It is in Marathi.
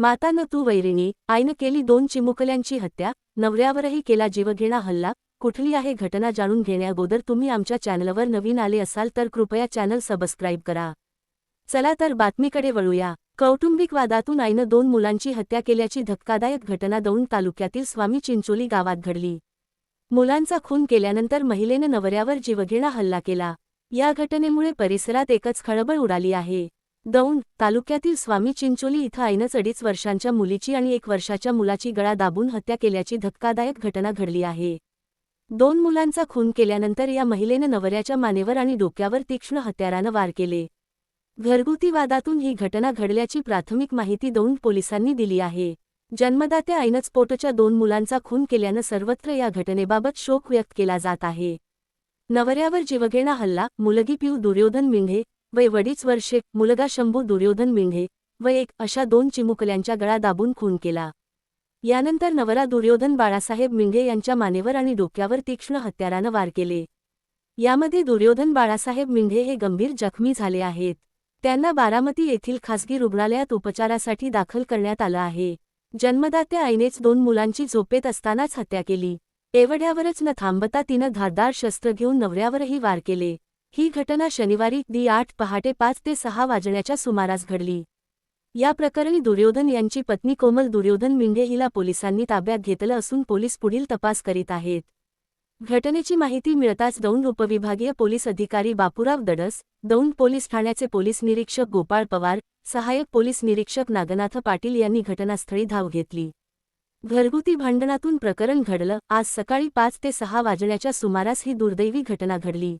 माता न तू वैरिणी आईनं केली दोन चिमुकल्यांची हत्या नवऱ्यावरही केला जीवघेणा हल्ला कुठली आहे घटना जाणून घेण्याअगोदर तुम्ही आमच्या चॅनलवर नवीन आले असाल तर कृपया चॅनल सबस्क्राईब करा. चला तर बातमीकडे वळूया. कौटुंबिक वादातून आईनं दोन मुलांची हत्या केल्याची धक्कादायक घटना दौंड तालुक्यातील स्वामी चिंचोली गावात घडली. मुलांचा खून केल्यानंतर महिलेनं नवऱ्यावर जीवघेणा हल्ला केला. या घटनेमुळे परिसरात एकच खळबळ उडाली आहे. दौंड तालुक्यातील स्वामी चिंचोली इथं आईनंच अडीच वर्षांच्या मुलीची आणि एक वर्षाच्या मुलाची गळा दाबून हत्या केल्याची धक्कादायक घटना घडली आहे. दोन मुलांचा खून केल्यानंतर या महिलेनं नवऱ्याच्या मानेवर आणि डोक्यावर तीक्ष्ण हत्यारानं वार केले. घरगुती वादातून ही घटना घडल्याची प्राथमिक माहिती दौंड पोलिसांनी दिली आहे. जन्मदात्या आईनंच दोन मुलांचा खून केल्यानं सर्वत्र या घटनेबाबत शोक व्यक्त केला जात आहे. नवऱ्यावर जीवघेणा हल्ला मुलगी पिऊ दुर्योधन मिंढे वय वडीच वर्षे मुलगा शंभू दुर्योधन मिंढे व एक अशा दोन चिमुकल्यांच्या गळा दाबून खून केला. यानंतर नवरा दुर्योधन बाळासाहेब मिंढे यांच्या मानेवर आणि डोक्यावर तीक्ष्ण हत्यारानं वार केले. यामध्ये दुर्योधन बाळासाहेब मिंढे हे गंभीर जखमी झाले आहेत. त्यांना बारामती येथील खासगी रुग्णालयात उपचारासाठी दाखल करण्यात आलं आहे. जन्मदात्या आईनेच दोन मुलांची झोपेत असतानाच हत्या केली. एवढ्यावरच न थांबता तिनं धारदार शस्त्र घेऊन नवऱ्यावरही वार केले. ही घटना शनिवारी दी आठ पहाटे पाच ते सहा वाजण्याच्या सुमारास घडली. या प्रकरणी दुर्योधन यांची पत्नी कोमल दुर्योधन मिंढे हिला पोलिसांनी ताब्यात घेतलं असून पोलीस पुढील तपास करीत आहेत. घटनेची माहिती मिळताच दौंड उपविभागीय पोलीस अधिकारी बापूराव दडस दौंड पोलीस ठाण्याचे पोलीस निरीक्षक गोपाळ पवार सहाय्यक पोलीस निरीक्षक नागनाथ पाटील यांनी घटनास्थळी धाव घेतली. घरगुती भांडणातून प्रकरण घडलं. आज सकाळी पाच ते सहा वाजण्याच्या सुमारास ही दुर्दैवी घटना घडली.